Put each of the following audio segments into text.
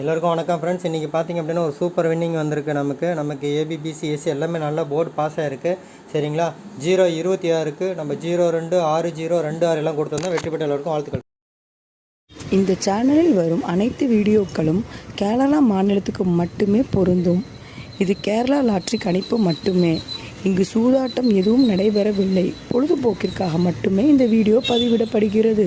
எல்லோருக்கும் வணக்கம் ஃப்ரெண்ட்ஸ் இன்றைக்கி பார்த்தீங்க அப்படின்னா ஒரு சூப்பர் வின்னிங் வந்திருக்கு நமக்கு. நமக்கு ஏபிபிசி ஏசி எல்லாமே நல்லா போர்டு பாஸ் ஆகிருக்கு சரிங்களா? ஜீரோ இருபத்தி ஆறுக்கு நம்ம ஜீரோ ரெண்டு ஆறு ஜீரோ ரெண்டு ஆறு எல்லாம் கொடுத்துருந்தோம் வெற்றி பெற்ற எல்லோருக்கும் வாழ்த்துக்கள். இந்த சேனலில் வரும் அனைத்து வீடியோக்களும் கேரளா மாநிலத்துக்கு மட்டுமே பொருந்தும். இது கேரளா லாட்ரி கணிப்பு மட்டுமே. இங்கு சூதாட்டம் எதுவும் நடைபெறவில்லை. பொழுதுபோக்கிற்காக மட்டுமே இந்த வீடியோ பதிவிடப்படுகிறது.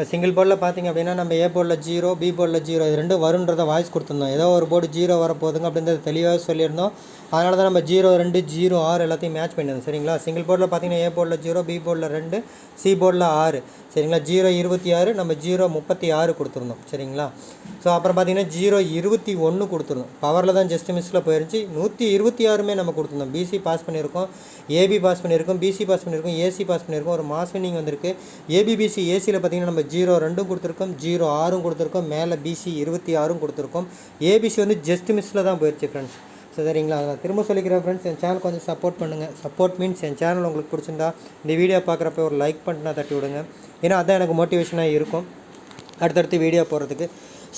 இப்போ சிங்கிள் போர்டில் பார்த்தீங்க அப்படின்னா நம்ம ஏ போர்டில் ஜீரோ பி போர்டில் ஜீரோ இது ரெண்டும் வருன்றதை வாய்ஸ் கொடுத்துருந்தோம். ஏதோ ஒரு போர்டு ஜீரோ வரப்போகுதுங்க அப்படின்றத தெளிவாக சொல்லியிருந்தோம். அதனால தான் நம்ம ஜீரோ ரெண்டு ஜீரோ ஆறு எல்லாத்தையும் மேட்ச் பண்ணியிருந்தோம். சரிங்களா? சிங்கிள் போர்டில் பார்த்தீங்கன்னா ஏ போர்டில் ஜீரோ பி போர்டில் ரெண்டு சி போர்டில் ஆறு. சரிங்களா? ஜீரோ இருபத்தி ஆறு நம்ம ஜீரோ முப்பத்தி ஆறு கொடுத்துருந்தோம். சரிங்களா? ஸோ அப்புறம் பார்த்தீங்கன்னா ஜீரோ இருபத்தி ஒன்று கொடுத்துருந்தோம். பவரில் தான் ஜஸ்ட் மிஸ்ஸில் போயிருந்துச்சு. நூற்றி இருபத்தி ஆறுமே நம்ம கொடுத்துருந்தோம். பிசி பாஸ் பண்ணியிருக்கோம். ஏபி பாஸ் பண்ணியிருக்கோம். பிசி பாஸ் பண்ணியிருக்கோம். ஏசி பாஸ் பண்ணியிருக்கோம். ஒரு மாஸ் வினிங் வந்திருக்கு. ஏபிபிசி ஏசியில் பார்த்தீங்கன்னா நம்ம ஜீரோ ரெண்டும் கொடுத்துருக்கோம் ஜீரோ ஆறும் கொடுத்துருக்கோம் மேலே பிசி இருபத்தி ஆறும் கொடுத்துருக்கோம். ஏபிசி வந்து ஜஸ்ட் மிஸ்ஸில் தான் போயிடுச்சு ஃப்ரெண்ட்ஸ் ஸோ சரிங்களா? நான் திரும்ப சொல்லிக்கிறேன் ஃப்ரெண்ட்ஸ் என் சேனல் கொஞ்சம் சப்போர்ட் பண்ணுங்கள் சப்போர்ட் மீன்ஸ் என் சேனல் உங்களுக்கு பிடிச்சிருந்தா இந்த வீடியோ பார்க்குறப்ப ஒரு லைக் பண்ணிட்டு தட்டி விடுங்க. ஏன்னா அதான் எனக்கு மோட்டிவேஷனாக இருக்கும். அடுத்தடுத்து வீடியோ போடுறதுக்கு.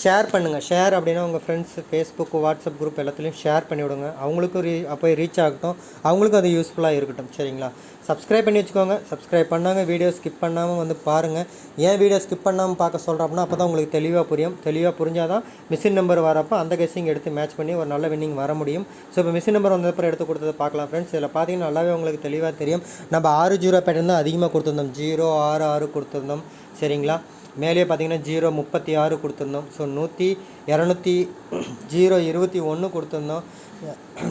ஷேர் பண்ணுங்கள் ஷேர் அப்படின்னா உங்கள் ஃப்ரெண்ட்ஸ் ஃபேஸ்புக் வாட்ஸ்அப் குரூப் எல்லாத்துலேயும் ஷேர் பண்ணி விடுங்க. அவங்களுக்கும் ரீ அப்போ ரீச் ஆகட்டும். அவங்களுக்கும் அது யூஸ்ஃபுல்லாக இருக்கட்டும். சரிங்களா? சப்ஸ்கிரைப் பண்ணி வச்சுக்கோங்க. சப்ஸ்கிரைப் பண்ணாங்க வீடியோ ஸ்கிப் பண்ணாமல் வந்து பாருங்கள் ஏன் வீடியோ ஸ்கிப் பண்ணாமல் பார்க்க சொல்கிறோம் அப்படின்னா அப்போ தான் உங்களுக்கு தெளிவாக புரியும். தெளிவாக புரிஞ்சால் தான் மிஷின் நம்பர் வரப்போ அந்த கெஸ்ஸிங் எடுத்து மேட்ச் பண்ணி ஒரு நல்ல வின்னிங் வர முடியும். ஸோ இப்போ மிஷின் நம்பர் வந்தப்பறம் எடுத்து கொடுத்தது பார்க்கலாம் ஃப்ரெண்ட்ஸ் இதில் பார்த்தீங்கன்னா நல்லாவே உங்களுக்கு தெளிவாக தெரியும். நம்ம ஆறு ஜீரோ பேட்டர்ன் தான் அதிகமாக கொடுத்துருந்தோம். ஜீரோ ஆறு ஆறு கொடுத்துருந்தோம். சரிங்களா? மேலே பார்த்தீங்கன்னா ஜீரோ முப்பத்தி ஆறு கொடுத்துருந்தோம். ஸோ நூற்றி இரநூத்தி ஜீரோ இருபத்தி ஒன்று கொடுத்துருந்தோம்.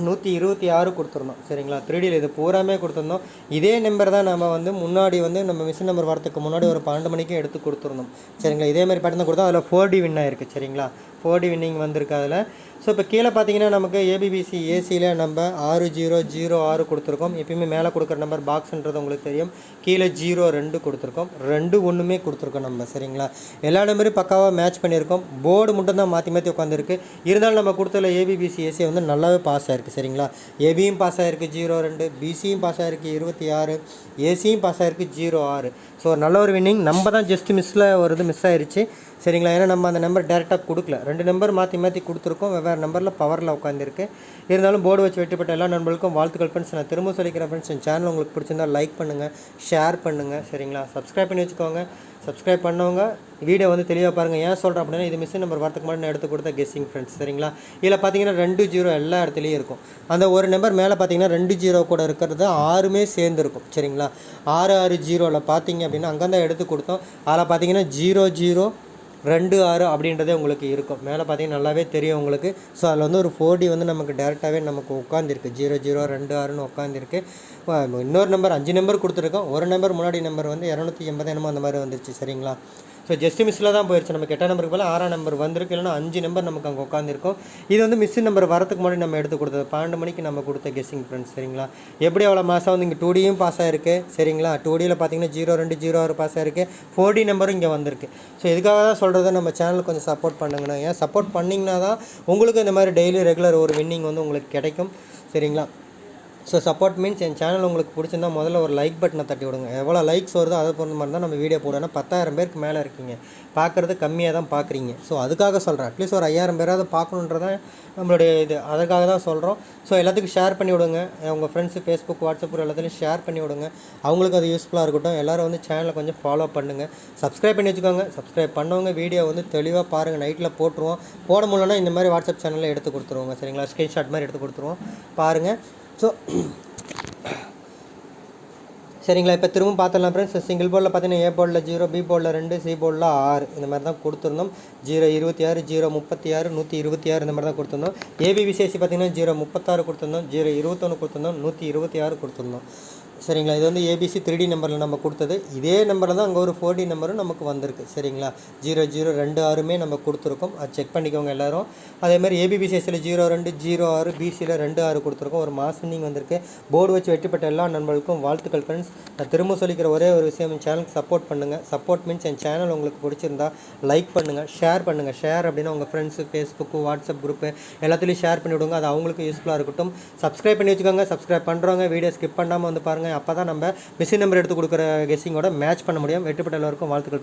நூற்றி இருபத்தி ஆறு கொடுத்துருந்தோம். சரிங்களா? த்ரீடியில் இது பூராமே கொடுத்துருந்தோம். இதே நம்பர் தான் நம்ம வந்து முன்னாடி வந்து நம்ம மிஷின் நம்பர் வரத்துக்கு முன்னாடி ஒரு பன்னெண்டு மணிக்கும் எடுத்து கொடுத்துருந்தோம். சரிங்களா? இதே மாதிரி பேட்டர்ன் கொடுத்தோம். அதில் ஃபோர் டி வின் ஆயிருக்கு. சரிங்களா? ஃபோர் டி வின்னிங் வந்திருக்கு அதில். ஸோ இப்போ கீழே பார்த்தீங்கன்னா நமக்கு ஏபிபிசி ஏசியில் நம்ம ஆறு ஜீரோ ஜீரோ ஆறு கொடுத்துருக்கோம். எப்பயுமே மேலே கொடுக்குற நம்பர் பாக்ஸ்ன்றது உங்களுக்கு தெரியும். கீழே ஜீரோ ரெண்டு கொடுத்துருக்கோம். ரெண்டு ஒன்றுமே கொடுத்துருக்கோம் நம்ம சரிங்களா? எல்லா நம்பரும் பக்காவாக மேட்ச் பண்ணியிருக்கோம். போர்டு மட்டும் தான் மாற்றி மாற்றி உட்காந்துருக்கு. இருந்தாலும் நம்ம கொடுத்தல ஏபிபிசி ஏசி வந்து நல்லாவே பாஸ் ஆகிருக்கு சரிங்களா? ஏபியும் பாஸ் ஆகிருக்கு ஜீரோ ரெண்டு. பிசியும் பாஸ் ஆகிருக்கு இருபத்தி ஆறு. ஏசியும் பாஸ் ஆகிருக்கு ஜீரோ ஆறு. ஸோ நல்ல ஒரு வின்னிங் நம்ம தான் ஜஸ்ட் மிஸ்ஸில் ஒரு இது மிஸ் ஆயிருச்சு சரிங்களா? ஏன்னா நம்ம அந்த நம்பர் டேரெக்டாக கொடுக்கல. ரெண்டு நம்பர் மாற்றி மாற்றி கொடுத்துருக்கோம். வெவ்வேறு நம்பரில் பவரில் உட்காந்துருக்கு. இருந்தாலும் போர்டு வச்சு வெட்டிப்பட்ட எல்லா நண்பர்களுக்கும் வாழ்த்துக்கள் ஃப்ரெண்ட்ஸ் நான் திரும்ப சொல்லிக்கிறேன் ஃப்ரெண்ட்ஸ் என் சேனல் உங்களுக்கு பிடிச்சிருந்தா லைக் பண்ணுங்கள் ஷேர் பண்ணுங்கள் சரிங்களா? சப்ஸ்கிரைப் பண்ணி வச்சுக்கோங்க. சப்ஸ்கிரைப் பண்ணவங்க வீடியோ வந்து தெளிவாக பாருங்கள் ஏன் சொல்கிறேன் அப்படின்னா இது மிஷின் நம்பர் வரத்துக்கு முன்னாடி நான் எடுத்து கொடுத்த கெஸ்ஸிங் ஃப்ரெண்ட்ஸ் சரிங்களா? இதில் பார்த்தீங்கன்னா ரெண்டு ஜீரோ எல்லா இடத்துலையும் இருக்கும். அந்த ஒரு நம்பர் மேலே பார்த்தீங்கன்னா ரெண்டு ஜீரோ கூட இருக்கிறது ஆறுமே சேர்ந்துருக்கும். சரிங்களா? ஆறு ஆறு ஜீரோவில் பார்த்தீங்க அப்படின்னா அங்கே தான் எடுத்து கொடுத்தோம். அதில் பார்த்தீங்கன்னா ஜீரோ ஜீரோ ரெண்டு ஆறு அப்படின்றதே உங்களுக்கு இருக்கும். மேலே பார்த்தீங்கன்னா நல்லாவே தெரியும் உங்களுக்கு. ஸோ அதில் வந்து ஒரு ஃபோர் டி வந்து நமக்கு டேரெக்டாகவே நமக்கு உட்காந்துருக்கு ஜீரோ ஜீரோ ரெண்டு ஆறுன்னு உட்காந்துருக்கு இன்னொரு நம்பர் அஞ்சு நம்பர் கொடுத்துருக்கோம். ஒரு நம்பர் முன்னாடி நம்பர் வந்து இரநூத்தி எண்பது என்னமோ அந்த மாதிரி வந்துருச்சு. சரிங்களா? ஸோ ஜஸ்ட் மிஸ்ஸில் தான் போயிடுச்சு நமக்கு எட்டாம் நம்பருக்கு போல ஆறாம் நம்பர் வந்திருக்கு. இல்லைன்னா அஞ்சு நம்பர் நமக்கு அங்கே உட்காந்துருக்கும் இது வந்து மிஸ்ஸு நம்பர் வரதுக்கு முன்னாடி நம்ம எடுத்து கொடுத்தது. பன்னெண்டு மணிக்கு நம்ம கொடுத்த கெஸ்ஸிங் ஃப்ரெண்ட்ஸ் சரிங்களா? எப்படி அவ்வளோ மாதம் வந்து இங்கே டூ டியும் பாஸ் ஆயிருக்கு சரிங்களா? டூ டியில் பார்த்தீங்கன்னா ஜீரோ ரெண்டு ஜீரோ ஆறு பாஸ் ஆயிருக்கு. ஃபோர் டி நம்பரும் இங்கே வந்திருக்கு. ஸோ இதுக்காக தான் சொல்கிறது நம்ம சேனல் கொஞ்சம் சப்போர்ட் பண்ணுங்கண்ணா. ஏன் சப்போர்ட் பண்ணிங்கன்னா தான் உங்களுக்கு இந்த மாதிரி டெய்லி ரெகுலர் ஒரு வின்னிங் வந்து உங்களுக்கு கிடைக்கும் சரிங்களா? ஸோ சப்போர்ட் மீன்ஸ் என் சேனல் உங்களுக்கு பிடிச்சிருந்தா முதல்ல ஒரு லைக் பட்டனை தட்டி விடுங்க. எவ்வளோ லைக்ஸ் வருதோ அதை பொறுத்த மாதிரி தான் நம்ம வீடியோ போடுவோம். பத்தாயிரம் பேருக்கு மேலே இருக்கீங்க. பார்க்குறது கம்மியாக தான் பார்க்குறீங்க. ஸோ அதுக்காக சொல்கிறேன் அட்லீஸ்ட் ஒரு ஐயாயிரம் பேராவது பார்க்கணுன்றதான் நம்மளுடைய இது அதுக்காக தான் சொல்கிறோம் ஸோ எல்லாத்துக்கும் ஷேர் பண்ணி விடுங்க. உங்கள் ஃப்ரெண்ட்ஸு ஃபேஸ்புக் வாட்ஸ்அப் எல்லாத்துலையும் ஷேர் பண்ணி விடுங்க. அவங்களுக்கு அது யூஸ்ஃபுல்லாக இருக்கட்டும். எல்லோரும் வந்து சேனலை கொஞ்சம் ஃபாலோ பண்ணுங்கள் சப்ஸ்கிரைப் பண்ணி வச்சுக்கோங்க. சப்ஸ்கிரைப் பண்ணவங்க வீடியோ வந்து தெளிவாக பாருங்கள் நைட்டில் போட்டுருவோம். போட முடியலன்னா இந்த மாதிரி வாட்ஸ்அப் சேனலில் எடுத்து கொடுத்துருவோங்க. சரிங்களா? ஸ்க்ரீன்ஷாட் மாதிரி எடுத்து கொடுத்துருவோம். பாருங்கள் ஸோ சரிங்களா இப்போ திரும்ப பார்த்துடலாம் ஃப்ரெண்ட்ஸ் சிங்கிள் போர்டில் பார்த்தீங்கன்னா ஏ போர்டில் ஜீரோ பி போர்டில் ரெண்டு சி போர்டில் ஆறு. இந்த மாதிரி தான் கொடுத்துருந்தோம் ஜீரோ இருபத்தி ஆறு ஜீரோ முப்பத்தி ஆறு நூற்றி இருபத்தி ஆறு இந்த மாதிரி தான் கொடுத்துருந்தோம் ஏபி விசேஷி பார்த்தீங்கன்னா ஜீரோ முப்பத்தாறு கொடுத்துருந்தோம் ஜீரோ இருபத்தொன்று கொடுத்துருந்தோம் நூற்றி இருபத்தி ஆறு கொடுத்துருந்தோம் சரிங்களா? இது வந்து ஏபிசி த்ரீ நம்பரில் நம்ம கொடுத்தது. இதே நம்பரில் தான் அங்கே ஒரு ஃபோர்டி நம்பரும் நமக்கு வந்திருக்கு. சரிங்களா? ஜீரோ ஜீரோ ரெண்டு ஆறுமே நம்ம கொடுத்துருக்கோம். அது செக் பண்ணிக்கோங்க எல்லாரும். அதேமாதிரி ஏபிபிசிஎஸ்சியில் ஜீரோ ரெண்டு ஜீரோ ஆறு பிசியில் ரெண்டு ஆறு கொடுத்துருக்கோம். ஒரு மாஸ் வின்னிங் வந்திருக்கு. போர்டு வச்சு வெற்றிப்பட்ட எல்லா நண்பர்களுக்கும் வாழ்த்துக்கள் ஃப்ரெண்ட்ஸ் நான் திரும்ப சொல்லிக்கிற ஒரே ஒரு விஷயம் என் சேனலுக்கு சப்போர்ட் பண்ணுங்கள் சப்போர்ட் மீன்ஸ் என் சேனல் உங்களுக்கு பிடிச்சிருந்தா லைக் பண்ணுங்கள் ஷேர் பண்ணுங்கள் ஷேர் அப்படின்னா உங்கள் ஃப்ரெண்ட்ஸு ஃபேஸ்புக்கு வாட்ஸ்அப் குரூப்பு எல்லாத்துலேயும் ஷேர் பண்ணிவிடுங்க. அது அவங்களுக்கு யூஸ்ஃபுல்லாக இருக்கட்டும். சப்ஸ்கிரைப் பண்ணி வச்சுக்கோங்க. சப்ஸ்கிரைப் பண்ணுறவங்க வீடியோ ஸ்கிப் பண்ணாமல் வந்து பாருங்கள் அப்போ தான் நம்ம மிஷின் நம்பர் எடுத்து கொடுக்குற கெஸ்ஸிங்கோட மேட்ச் பண்ண முடியும். வெற்றிப்பட்ட எல்லாருக்கும் வாழ்த்துக்கள்.